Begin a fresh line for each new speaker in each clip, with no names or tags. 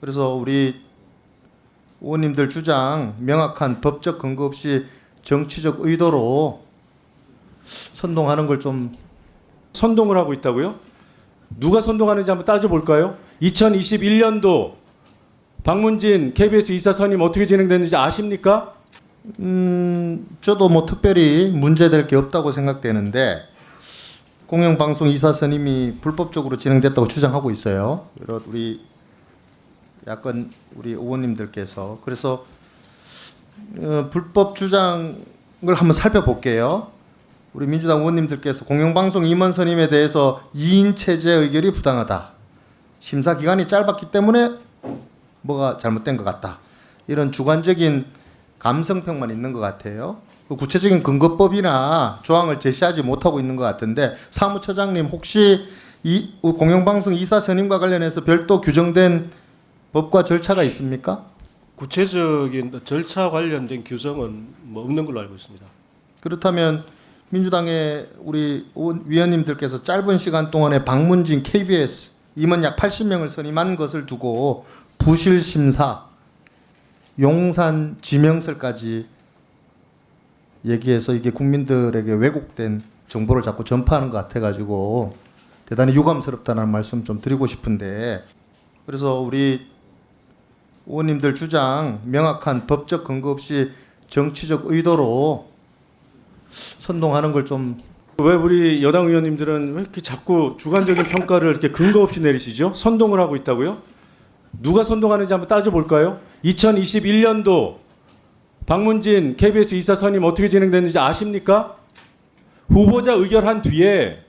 그래서 우리 의원님들 주장 명확한 법적 근거 없이 정치적 의도로 선동하는 걸 좀
선동을 하고 있다고요? 누가 선동하는지 한번 따져볼까요? 2021년도 박문진 KBS 이사 선임 어떻게 진행됐는지 아십니까?
음, 저도 뭐 특별히 문제될 게 없다고 생각되는데 공영방송 이사 선임이 불법적으로 진행됐다고 주장하고 있어요. 우리 약간 우리 의원님들께서 그래서 어, 불법 주장을 한번 살펴볼게요. 우리 민주당 의원님들께서 공영방송 임원 선임에 대해서 2인 체제 의결이 부당하다. 심사 기간이 짧았기 때문에 뭐가 잘못된 것 같다. 이런 주관적인 감성평만 있는 것 같아요. 그 구체적인 근거법이나 조항을 제시하지 못하고 있는 것 같은데 사무처장님 혹시 이 공영방송 이사 선임과 관련해서 별도 규정된 법과 절차가 있습니까?
구체적인 절차 관련된 규정은 뭐 없는 걸로 알고 있습니다.
그렇다면 민주당의 우리 위원님들께서 짧은 시간 동안에 박문진 KBS 임원 약 80명을 선임한 것을 두고 부실 심사, 용산 지명설까지 얘기해서 이게 국민들에게 왜곡된 정보를 자꾸 전파하는 것 같아가지고 대단히 유감스럽다는 말씀 좀 드리고 싶은데 그래서 우리 의원님들 주장 명확한 법적 근거 없이 정치적 의도로 선동하는 걸 좀
왜 우리 여당 의원님들은 왜 이렇게 자꾸 주관적인 평가를 이렇게 근거 없이 내리시죠? 선동을 하고 있다고요? 누가 선동하는지 한번 따져 볼까요? 2021년도 박문진 KBS 이사 선임 어떻게 진행됐는지 아십니까? 후보자 의결한 뒤에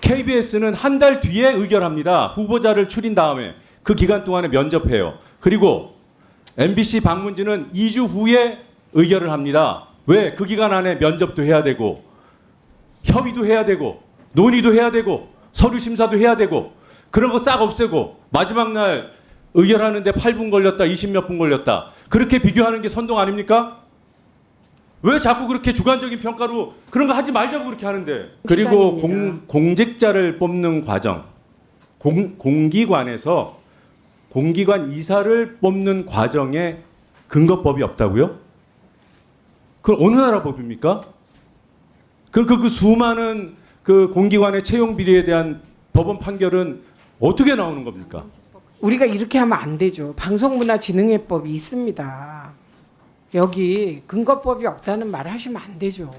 KBS는 한 달 뒤에 의결합니다. 후보자를 추린 다음에 그 기간 동안에 면접해요. 그리고 MBC 박문진은 2주 후에 의결을 합니다. 왜? 그 기간 안에 면접도 해야 되고 협의도 해야 되고 논의도 해야 되고 서류 심사도 해야 되고 그런 거 싹 없애고 마지막 날 의결하는데 8분 걸렸다 20몇 분 걸렸다 그렇게 비교하는 게 선동 아닙니까? 왜 자꾸 그렇게 주관적인 평가로 그런 거 하지 말자고 그렇게 하는데 그리고 공,
시간입니다.
공직자를 뽑는 과정 공, 공기관에서 공기관 이사를 뽑는 과정에 근거법이 없다고요? 그건 어느 나라 법입니까? 그, 그, 그 수많은 그 공기관의 채용 비리에 대한 법원 판결은 어떻게 나오는 겁니까?
우리가 이렇게 하면 안 되죠. 방송문화진흥회법이 있습니다. 여기 근거법이 없다는 말을 하시면 안 되죠.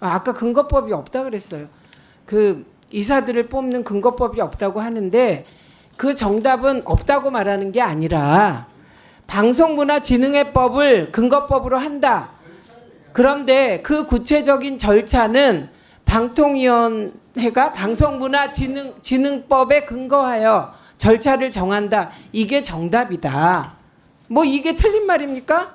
아, 아까 근거법이 없다 그랬어요. 그 이사들을 뽑는 근거법이 없다고 하는데 그 정답은 없다고 말하는 게 아니라 방송문화진흥회법을 근거법으로 한다. 그런데 그 구체적인 절차는 방통위원회가 방송문화진흥법에 근거하여 절차를 정한다. 이게 정답이다. 뭐 이게 틀린 말입니까?